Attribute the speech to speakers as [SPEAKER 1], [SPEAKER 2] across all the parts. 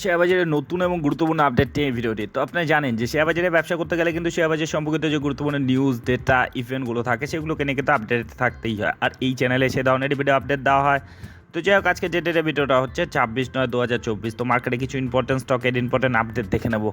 [SPEAKER 1] Share বাজারের নতুন এবং গুরুত্বপূর্ণ আপডেট নিয়ে ভিডিওটি তো আপনি জানেন যে শেয়ার বাজারে ব্যবসা করতে গেলে কিন্তু শেয়ার বাজার সম্পর্কিত যে গুরুত্বপূর্ণ নিউজ ডেটা ইভেন্টগুলো থাকে, সেগুলোকে নিয়ে কিন্তু আপডেট থাকতেই হয়। আর এই চ্যানেলে সে ধরনের ভিডিও আপডেট দেওয়া হয়। তো যাই হোক আজকে যে ডেটের ভিডিওটা হচ্ছে ছাব্বিশ নয় দু হাজার চব্বিশ। তো মার্কেটে কিছু ইম্পর্টেন্ট স্টকের ইম্পর্টেন্ট আপডেট দেখে নেব।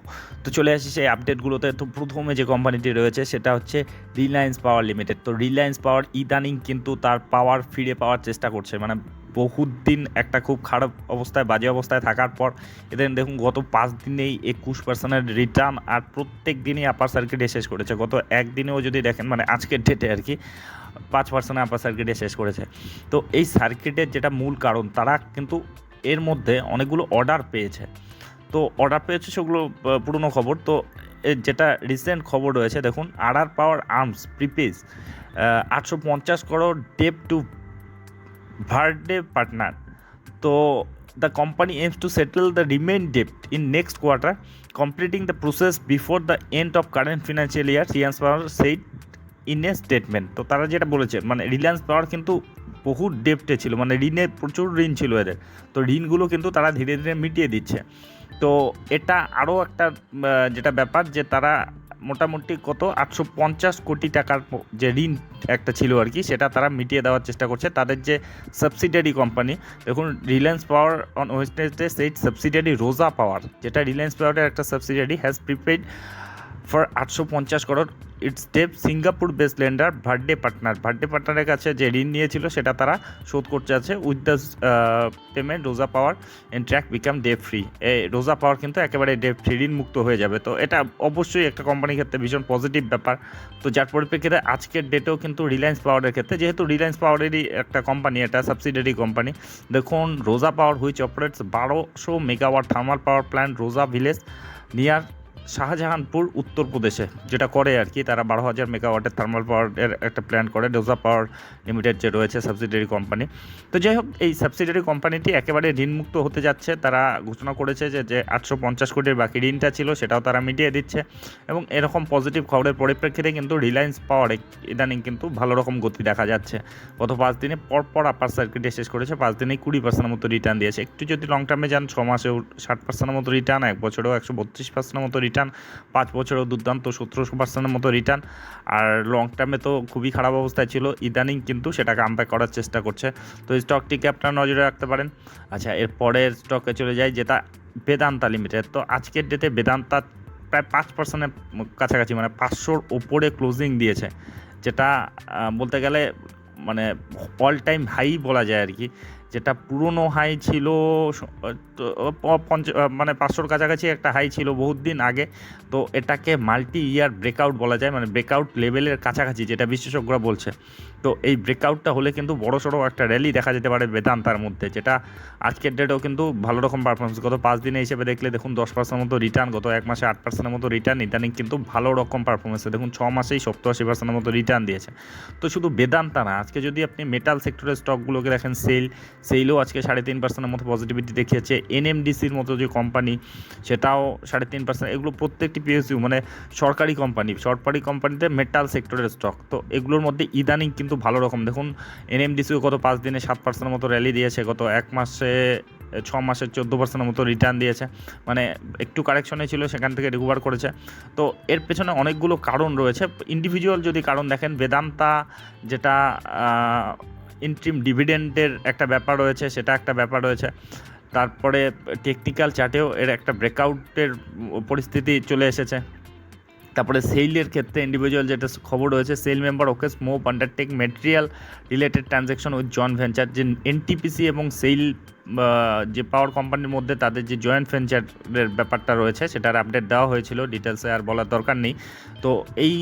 [SPEAKER 1] তো চলে আসি সেই আপডেটগুলোতে তো প্রথমে যে কোম্পানিটি রয়েছে, সেটা হচ্ছে রিলায়েন্স পাওয়ার লিমিটেড তো রিলায়েন্স পাওয়ার ইদানিং কিন্তু তার পাওয়ার ফিরে পাওয়ার চেষ্টা করছে। মানে বহুত দিন একটা খুব খারাপ অবস্থায়, বাজে অবস্থায় থাকার পর এদের দেখুন, গত পাঁচ দিনেই একুশ পার্সেন্টের রিটার্ন আর প্রত্যেক দিনই আপার সার্কিটে শেষ করেছে। গত একদিনেও যদি দেখেন মানে আজকের ডেটে আর কি পাঁচ পার্সেন্ট আপার সার্কিটে শেষ করেছে। তো এই সার্কিটের যেটা মূল কারণ, তারা কিন্তু এর মধ্যে অনেকগুলো অর্ডার পেয়েছে। তো অর্ডার পেয়েছে সেগুলো পুরনো খবর। তো যেটা রিসেন্ট খবর রয়েছে, দেখুন আডার পাওয়ার আর্মস প্রিপেজ আটশো পঞ্চাশ crore debt to Varde partner তো the company aims to settle the remain debt in next quarter, completing the process before the end of current financial year Reliance Power said in a statement. তো তারা যেটা বলেছে মানে রিলায়েন্স পাওয়ার কিন্তু বহু ডেপ্টে ছিল মানে ঋণে প্রচুর ঋণ ছিল এদের। তো ঋণগুলো কিন্তু তারা ধীরে ধীরে মিটিয়ে দিচ্ছে। তো এটা আরও একটা যেটা ব্যাপার যে তারা মোটামুটি কত? আটশো পঞ্চাশ কোটি টাকার যে ঋণ একটা ছিল আর কি, সেটা তারা মিটিয়ে দেওয়ার চেষ্টা করছে। তাদের যে সাবসিডিয়ারি কোম্পানি দেখুন রিলায়েন্স পাওয়ার অন ওয়েস্টনেসডে সেই সাবসিডিয়ারি রোজা পাওয়ার যেটা রিলায়েন্স পাওয়ারের একটা সাবসিডিয়ারি হ্যাজ প্রিপেড ফর আটশো পঞ্চাশ crore. Its step Singapore base lender Varde partner Varde পার্টনারের কাছে যে ঋণ নিয়েছিল, সেটা তারা শোধ করতে আছে with the payment Rosa power and track become debt free Rosa power কিন্তু একেবারে ডে ফ্রি ঋণ মুক্ত হয়ে যাবে। তো এটা অবশ্যই একটা কোম্পানির ক্ষেত্রে ভীষণ পজিটিভ ব্যাপার। তো যার পরিপ্রেক্ষিতে আজকের ডেটেও কিন্তু রিলায়েন্স পাওয়ারের ক্ষেত্রে, যেহেতু রিলায়েন্স পাওয়ারেরই একটা কোম্পানি এটা সাবসিডিয়ারি কোম্পানি দেখুন রোজা পাওয়ার হুইচ অপারেটস বারোশো megawatt thermal power plant Rosa village near Shahjahanpur উত্তরপ্রদেশে যেটা করে আর কি। তারা বারো হাজার মেগাওয়াটের থার্মাল পাওয়ারের একটা প্ল্যান করে ডোজা পাওয়ার লিমিটেড যে রয়েছে সাবসিডারি কোম্পানি তো যাই হোক, এই সাবসিডিয়ারি কোম্পানিটি একেবারে ঋণমুক্ত হতে যাচ্ছে। তারা ঘোষণা করেছে যে যে আটশো পঞ্চাশ কোটির বাকি ঋণটা ছিল, সেটাও তারা মিটিয়ে দিচ্ছে। এবং এরকম পজিটিভ খবরের পরিপ্রেক্ষিতে কিন্তু রিলায়েন্স পাওয়ারে ইদানিং কিন্তু ভালো রকম গতি দেখা যাচ্ছে। গত পাঁচ দিনে পরপর আপার সার্কিটে শেষ করেছে, পাঁচ দিনেই কুড়ি পার্সেন্টের মতো রিটার্ন দিয়েছে। একটু যদি লং টার্মে যান, ছ মাসেও ষাট পার্সেন্টের মতো রিটার্ন এক বছরেও একশো বত্রিশ পার্সেন্টের মতো রিটার্ন পাঁচ বছরেও দুর্দান্ত সতেরোশো পার্সেন্টের মতো রিটার্ন আর লং টার্মে তো খুবই খারাপ অবস্থায় ছিল। ইদানিং কিন্তু সেটাকে আমব্যাক করার চেষ্টা করছে। তো এই স্টকটিকে আপনারা নজরে রাখতে পারেন। আচ্ছা এর পরের স্টকে চলে যাই, যেটা বেদান্তা লিমিটেড তো আজকের ডেটে বেদান্তা প্রায় পাঁচ পার্সেন্টের কাছাকাছি মানে পাঁচশোর ওপরে ক্লোজিং দিয়েছে। যেটা বলতে গেলে মানে অল টাইম হাই বলা যায় আর কি। যেটা পুরনো হাই ছিল মানে পাঁচশোর কাছাকাছি একটা হাই ছিল বহুত দিন আগে। তো এটাকে মাল্টি ইয়ার ব্রেকআউট বলা যায় মানে ব্রেকআউট লেভেলের কাছাকাছি যেটা বিশেষজ্ঞরা বলছে। তো এই ব্রেকআউটটা হলে কিন্তু বড় সড়ো একটা র্যালি দেখা যেতে পারে বেদান্তার মধ্যে, যেটা আজকের ডেটেও কিন্তু ভালো রকম পারফরমেন্স গত পাঁচ দিনে হিসেবে দেখলে দেখুন দশ পার্সেন্ট মতো রিটার্ন গত এক মাসে আট পার্সেন্টের মতো রিটার্ন ইদানিং কিন্তু ভালো রকম পারফরমেন্স দেখুন ছ মাসেই সপ্তাহ আশি পার্সেন্টের মতো রিটার্ন দিয়েছে। তো শুধু বেদান্তা না, আজকে যদি আপনি মেটাল সেক্টরের স্টকগুলোকে দেখেন সেল সেলও আজকে সাড়ে তিন পার্সেন্টের মতো পজিটিভিটি দেখিয়েছে। এনএমডিসির মতো যে কোম্পানি সেটাও সাড়ে তিন পার্সেন্ট। এগুলো প্রত্যেকটি পিএসইউ মানে সরকারি কোম্পানি সরকারি কোম্পানিতে মেটাল সেক্টরের স্টক তো এগুলোর মধ্যে ইদানিং কিন্তু ভালো রকম। দেখুন, এনএমডিসিও গত পাঁচ দিনে সাত পার্সেন্টের মতো র্যালি দিয়েছে, গত এক মাসে, ছ মাসের চোদ্দ পার্সেন্টের মতো রিটার্ন দিয়েছে। মানে একটু কারেকশনে ছিল, সেখান থেকে রিকভার করেছে। তো এর পেছনে অনেকগুলো কারণ রয়েছে। ইন্ডিভিজুয়াল যদি কারণ দেখেন, বেদান্তা যেটা ইন্ট্রিম ডিভিডেন্ডের একটা ব্যাপার রয়েছে, সেটা একটা ব্যাপার রয়েছে। তারপরে টেকনিক্যাল চার্টেও এর একটা ব্রেকআউটের পরিস্থিতি চলে এসেছে। তারপরে সেলের ক্ষেত্রে ইন্ডিভিজুয়াল যেটা খবর রয়েছে SAIL member okay স্মোপ undertake material related transaction with joint venture যে এনটিপিসি এবং সেল যে পাওয়ার কোম্পানির মধ্যে তাদের যে জয়েন্ট ভেঞ্চারের ব্যাপারটা রয়েছে, সেটার আপডেট দেওয়া হয়েছিল। ডিটেলসে আর বলার দরকার নেই। তো এই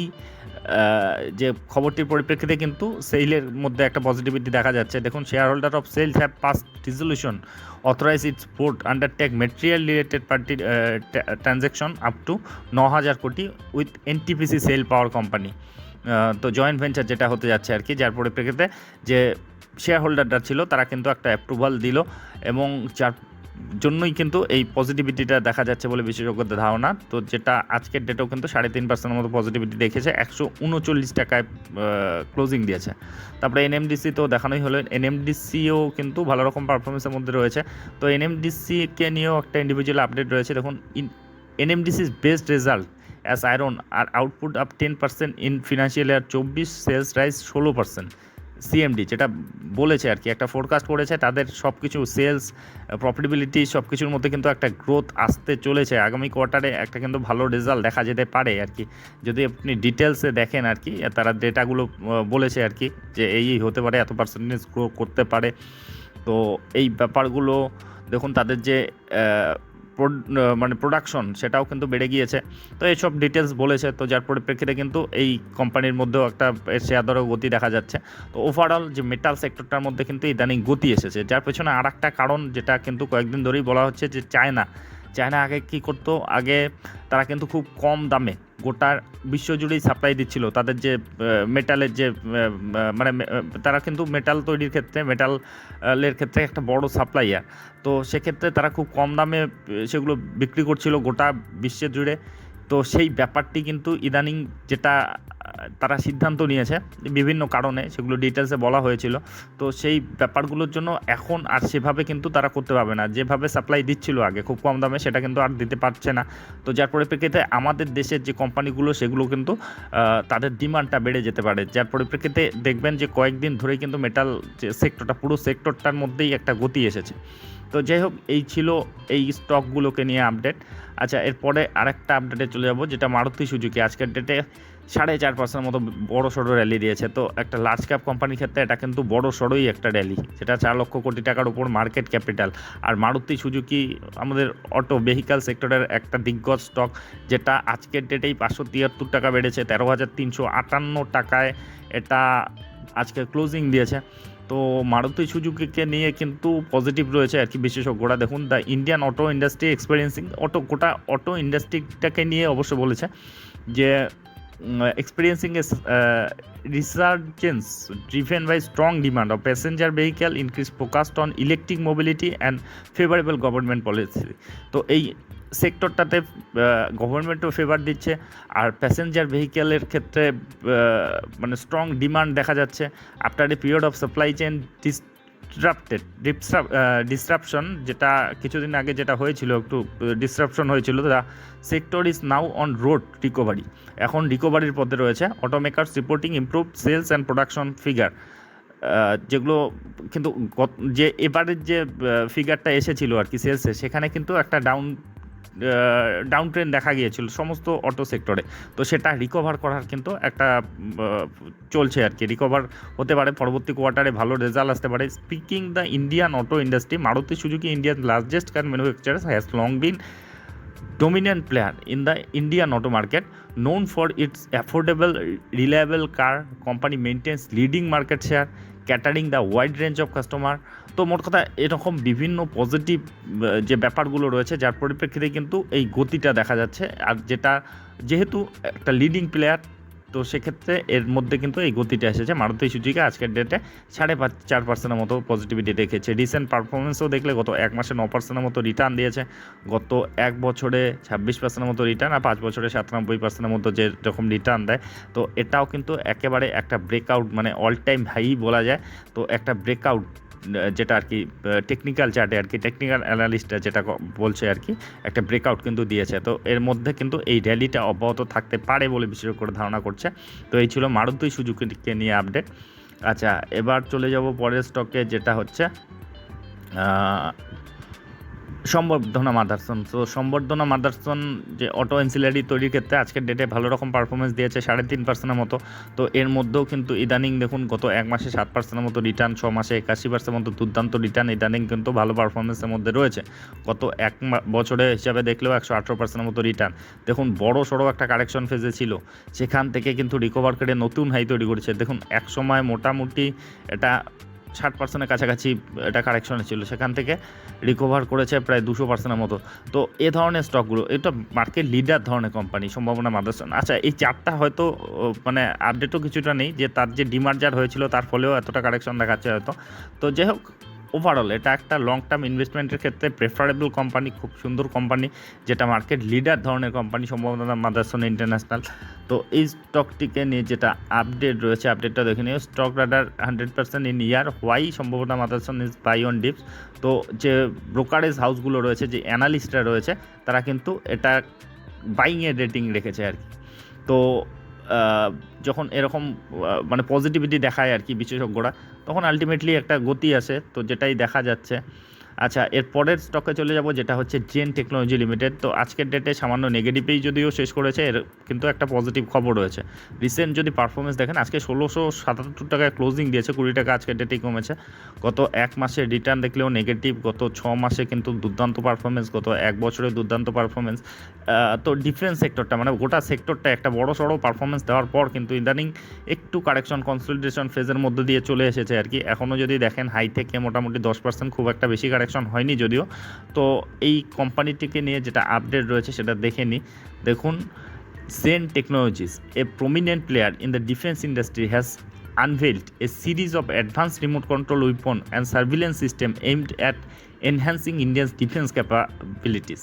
[SPEAKER 1] যে খবরটির পরিপ্রেক্ষিতে কিন্তু সেলের মধ্যে একটা পজিটিভিটি দেখা যাচ্ছে। দেখুন share holder of SAIL's have pass resolution authorise its board undertake material related party transaction up to ন হাজার কোটি with NTPC SAIL power company তো জয়েন্ট ভেঞ্চার যেটা হতে যাচ্ছে আর কি, যার পরিপ্রেক্ষিতে যে শেয়ার হোল্ডাররা ছিল, তারা কিন্তু একটা অ্যাপ্রুভাল দিল এবং যার জন্যই কিন্তু এই পজিটিভিটিটা দেখা যাচ্ছে বলে বিশেষজ্ঞদের ধারণা। তো যেটা আজকের ডেটেও কিন্তু সাড়ে তিন পার্সেন্টের মতো পজিটিভিটি দেখেছে একশো উনচল্লিশ টাকায় ক্লোজিং দিয়েছে। তারপরে এনএমডিসি তো দেখানোই হলো, এনএমডিসিও কিন্তু ভালো রকম পারফরমেন্সের মধ্যে রয়েছে। তো এনএমডিসিকে নিয়েও একটা ইন্ডিভিজুয়াল আপডেট রয়েছে। দেখুন, in NMDC's best result as iron ore output up ten percent in financial year চব্বিশ সেলস রাইজ ষোলো পার্সেন্ট সিএমডি যেটা বলেছে আর কি, একটা ফোরকাস্ট করেছে, তাদের সব কিছু সেলস প্রফিটেবিলিটি সব কিছুর মধ্যে কিন্তু একটা গ্রোথ আসতে চলেছে। আগামী কোয়ার্টারে একটা কিন্তু ভালো রেজাল্ট দেখা যেতে পারে আর কি। যদি আপনি ডিটেলসে দেখেন আর কি, তারা ডেটাগুলো বলেছে আর কি, যে এই হতে পারে, এত পার্সেন্টেজ গ্রো করতে পারে। তো এই ব্যাপারগুলো, দেখুন তাদের যে মানে প্রোডাকশন সেটাও কিন্তু বেড়ে গিয়েছে। তো এইসব ডিটেলস বলেছে, তো যার পরিপ্রেক্ষিতে কিন্তু এই কোম্পানির মধ্যেও একটা শেয়ার দরেও গতি দেখা যাচ্ছে। তো ওভারঅল যে মেটাল সেক্টরটার মধ্যে কিন্তু ইদানিং গতি এসেছে, যার পেছনে আর একটা কারণ যেটা কিন্তু কয়েকদিন ধরেই বলা হচ্ছে যে চায়না চায়না আগে কি করতো? আগে তারা কিন্তু খুব কম দামে গোটা বিশ্বজুড়েই সাপ্লাই দিচ্ছিল। তাদের যে মেটালের যে মানে তারা কিন্তু মেটাল তৈরির ক্ষেত্রে মেটালের ক্ষেত্রে একটা বড় সাপ্লাইয়ার তো সেক্ষেত্রে তারা খুব কম দামে সেগুলো বিক্রি করছিল গোটা বিশ্বের জুড়ে তো সেই ব্যাপারটি কিন্তু ইদানিং যেটা, তারা সিদ্ধান্ত নিয়েছে, বিভিন্ন কারণে সেগুলো ডিটেলসে বলা হয়েছিল। তো সেই ব্যাপারগুলোর জন্য এখন আর সেভাবে কিন্তু তারা করতে পারবে না। যেভাবে সাপ্লাই দিচ্ছিল আগে খুব কম দামে, সেটা কিন্তু আর দিতে পারছে না। তো যার পরিপ্রেক্ষিতে আমাদের দেশের যে কোম্পানিগুলো সেগুলো কিন্তু তাদের ডিমান্ডটা বেড়ে যেতে পারে। যার পরিপ্রেক্ষিতে দেখবেন যে কয়েকদিন ধরেই কিন্তু মেটাল যে সেক্টরটা পুরো সেক্টরটার মধ্যেই একটা গতি এসেছে। তো যাই হোক, এই ছিল এই স্টকগুলোকে নিয়ে আপডেট আচ্ছা এরপরে আরেকটা আপডেটে চলে যাব, যেটা মারুতি সুজুকি। আজকের ডেটে সাড়ে চার পার্সেন্ট মতো বড় সড়ো র্যালি দিয়েছে। তো একটা লার্জ ক্যাপ কোম্পানির ক্ষেত্রে এটা কিন্তু বড় সড়োই একটা র্যালি সেটা চার লক্ষ কোটি টাকার উপর মার্কেট ক্যাপিটাল আর মারুতি সুজুকি আমাদের অটো ভেহিক্যাল সেক্টরের একটা দিগ্গজ স্টক যেটা আজকের ডেটেই পাঁচশো তিয়াত্তর টাকা বেড়েছে। তেরো হাজার তিনশো আটান্ন টাকায় এটা আজকে ক্লোজিং দিয়েছে। তো মারুতি সুজুকিকে নিয়ে কিন্তু পজিটিভ রয়েছে আর কি বিশেষজ্ঞরা। দেখুন the Indian auto industry experiencing auto গোটা অটো ইন্ডাস্ট্রিটাকে নিয়ে অবশ্য বলেছে যে experiencing a resurgence driven by strong demand of passenger vehicle increase focused on electric mobility and favourable government policy তো এই সেক্টরটাতে গভর্নমেন্টও ফেভার দিচ্ছে। আর প্যাসেঞ্জার ভেহিক্যালের ক্ষেত্রে মানে স্ট্রং ডিমান্ড দেখা যাচ্ছে। After a period of supply chain disrupted disruption যেটা কিছুদিন আগে যেটা হয়েছিল, একটু ডিসরাপশন হয়েছিল the sector is now on road recovery এখন রিকভারির পথে রয়েছে। Automakers reporting improve sales and production figure যেগুলো কিন্তু যে, এবারের যে ফিগারটা এসেছিল আর কি সেলসে সেখানে কিন্তু একটা ডাউন ডাউন ট্রেন দেখা গিয়েছিল সমস্ত অটো সেক্টরে তো সেটা রিকভার করার কিন্তু একটা চলছে আর কি। রিকভার হতে পারে, পরবর্তী কোয়ার্টারে ভালো রেজাল্ট আসতে পারে। Speaking the Indian auto industry Maruti Suzuki Indian largest car manufacturers has long been dominant player in the Indian auto market, known for its affordable, reliable car company maintains leading market share catering the wide range of customer তো মোট কথা, এরকম বিভিন্ন positive যে ব্যাপারগুলো রয়েছে, যার পরিপ্রেক্ষিতে কিন্তু এই গতিটা দেখা যাচ্ছে। আর যেটা, যেহেতু একটা লিডিং প্লেয়ার তো সেক্ষেত্রে এর মধ্যে কিন্তু এই গতিটা এসেছে। মারুতি সুজুকি আজকের ডেটে সাড়ে পাঁচ, চার পার্সেন্টের মতো পজিটিভিটি দেখেছে। রিসেন্ট পারফরমেন্সও দেখলে গত এক মাসে ন পার্সেন্টের মতো রিটার্ন দিয়েছে। গত এক বছরে ছাব্বিশ পার্সেন্টের মতো রিটার্ন আর পাঁচ বছরে সাতানব্বই পার্সেন্টের মতো যে রকম রিটার্ন দেয়। তো এটাও কিন্তু একেবারে একটা ব্রেকআউট মানে অল টাইম হাই বলা যায়। তো একটা ব্রেকআউট যেটা আর কি টেকনিক্যাল চার্টে আর কি টেকনিক্যাল অ্যানালিস্টরা যেটা বলছে আর কি, একটা ব্রেকআউট কিন্তু দিয়েছে। তো এর মধ্যে কিন্তু এই র্যালিটা অব্যাহত থাকতে পারে বলে বিশেষ করে ধারণা করছে। তো এই ছিল মারুতি সুজুকিকে নিয়ে আপডেট আচ্ছা এবার চলে যাব পরের স্টকে যেটা হচ্ছে সম্বর্ধনা মাদারসন। তো সম্বর্ধনা মাদারসন যে অটো এনসিলারি তৈরির ক্ষেত্রে আজকের ডেটে ভালো রকম পারফরমেন্স দিয়েছে, সাড়ে তিন পার্সেন্টের মতো। তো এর মধ্যেও কিন্তু ইদানিং দেখুন, গত এক মাসে সাত পার্সেন্টের মতো রিটার্ন ছ মাসে একাশি পার্সেন্ট মতো দুর্দান্ত রিটার্ন ইদানিং কিন্তু ভালো পারফরমেন্সের মধ্যে রয়েছে। গত এক বছরে হিসাবে দেখলেও একশো আঠেরো পার্সেন্টের মতো রিটার্ন দেখুন, বড় সড়ো একটা কারেকশন ফেজে ছিল। সেখান থেকে কিন্তু রিকভার করে নতুন হাই তৈরি করেছে। দেখুন, এক সময় মোটামুটি এটা ষাট পার্সেন্টের কাছাকাছি এটা কারেকশনে ছিল। সেখান থেকে রিকভার করেছে প্রায় দুশো পার্সেন্টের মতো। তো এ ধরনের স্টকগুলো এটা মার্কেট লিডার ধরনের কোম্পানি সম্ভাবনা মাদার্সন। আচ্ছা এই চারটা হয়তো মানে আপডেটও কিছুটা নেই, যে তার যে ডিমার্জার হয়েছিল, তার ফলেও এতটা কারেকশন দেখাচ্ছে হয়তো। তো যাই হোক ওভারঅল এটা একটা লং টার্ম ইনভেস্টমেন্টের ক্ষেত্রে প্রেফারেবল কোম্পানি খুব সুন্দর কোম্পানি যেটা মার্কেট লিডার ধরনের কোম্পানি সম্ভবত মাদারসন ইন্টারন্যাশনাল তো এই স্টকটিকে নিয়ে যেটা আপডেট রয়েছে আপডেটটা দেখে নিও। Stock radar hundred percent in year why সম্ভবত Motherson is buy on dips তো যে ব্রোকারেজ হাউসগুলো রয়েছে, যে অ্যানালিস্টরা রয়েছে, তারা কিন্তু এটা বাইংয়ের রেটিং রেখেছে আর কি। তো যখন এরকম মানে পজিটিভিটি দেখায় আর কি বিশেষজ্ঞরা তখন আলটিমেটলি একটা গতি আছে তো যেটাই দেখা যাচ্ছে। আচ্ছা এর পরের স্টকে চলে যাব, যেটা হচ্ছে জেন টেকনোলজি লিমিটেড তো আজকের ডেটে সামান্য নেগেটিভেই যদিও শেষ করেছে, এর কিন্তু একটা পজিটিভ খবর রয়েছে। রিসেন্ট যদি পারফরমেন্স দেখেন, আজকে ষোলোশো সাতাত্তর টাকায় ক্লোজিং দিয়েছে, কুড়ি টাকা আজকের ডেটেই কমেছে। গত এক মাসে রিটার্ন দেখলেও নেগেটিভ গত ছ মাসে কিন্তু দুর্দান্ত পারফরমেন্স গত এক বছরে দুর্দান্ত পারফরমেন্স তো ডিফেন্স সেক্টরটা মানে গোটা সেক্টরটা একটা বড় সড়ো পারফরমেন্স দেওয়ার পর কিন্তু ইদানিং একটু কারেকশন কনসলিডেশন ফেজের মধ্যে দিয়ে চলে এসেছে আর কি। এখনও যদি দেখেন হাই থেকে মোটামুটি দশ পার্সেন্ট খুব একটা বেশি কারেকশন কারেকশন হয়নি যদিও। তো এই কোম্পানিটিকে নিয়ে যেটা আপডেট রয়েছে সেটা দেখে নিই দেখুন Zen technologies a prominent player in the defence industry has unveiled a series of advance remote control weapon and surveillance system aimed at enhancing Indian defence capabilities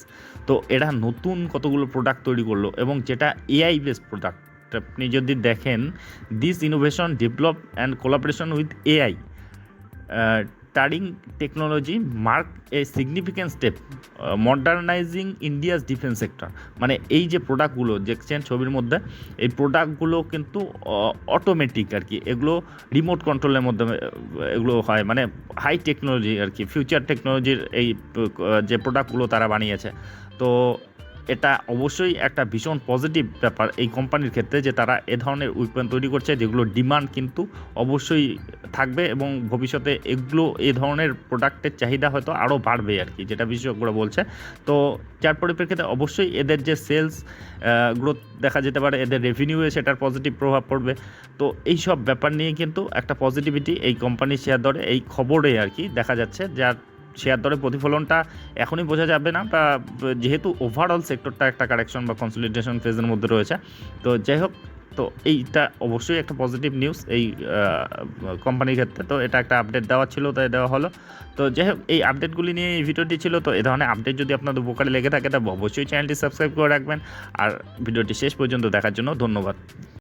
[SPEAKER 1] তো এরা নতুন কতগুলো প্রোডাক্ট তৈরি করল এবং যেটা এআই বেসড প্রোডাক্ট আপনি যদি দেখেন this innovation develop and collaboration with AI turing technology mark a significant step modernising India's defence sector মানে এই যে প্রোডাক্টগুলো দেখছেন ছবির মধ্যে এই প্রোডাক্টগুলো কিন্তু অটোমেটিক আর কি এগুলো রিমোট কন্ট্রোলের মধ্যে আহ, এগুলো হয়। মানে হাই টেকনোলজি আর কি ফিউচার টেকনোলজির এই যে প্রোডাক্টগুলো তারা বানিয়েছে। তো এটা অবশ্যই একটা ভীষণ পজিটিভ ব্যাপার এই কোম্পানির ক্ষেত্রে যে তারা এ ধরনের উইপেন তৈরি করছে, যেগুলো ডিমান্ড কিন্তু অবশ্যই থাকবে এবং ভবিষ্যতে এগুলো এ ধরনের প্রোডাক্টের চাহিদা হয়তো আরও বাড়বে আর কি, যেটা বিশেষজ্ঞরা বলছে। তো যার পরিপ্রেক্ষিতে অবশ্যই এদের যে সেলস গ্রোথ দেখা যেতে পারে, এদের রেভিনিউয়ে সেটার পজিটিভ প্রভাব পড়বে। তো এই সব ব্যাপার নিয়ে কিন্তু একটা পজিটিভিটি এই কোম্পানির শেয়ার দরে এই খবরে আর কি দেখা যাচ্ছে, যার শেয়ার দরে প্রতিফলনটা এখনই বোঝা যাবে না। বা যেহেতু ওভারঅল সেক্টরটা একটা কারেকশন বা কনসলিডেশন ফেজের মধ্যে রয়েছে। তো যাই হোক, তো এইটা অবশ্যই একটা পজিটিভ নিউজ এই কোম্পানির ক্ষেত্রে। তো এটা একটা আপডেট দেওয়া ছিল, তাই দেওয়া হলো। তো যাই হোক, এই আপডেটগুলি নিয়ে এই ভিডিওটি ছিল। তো এ ধরনের আপডেট যদি আপনাদের উপকারে লেগে থাকে, তবে অবশ্যই চ্যানেলটি সাবস্ক্রাইব করে রাখবেন। আর ভিডিওটি শেষ পর্যন্ত দেখার জন্য ধন্যবাদ।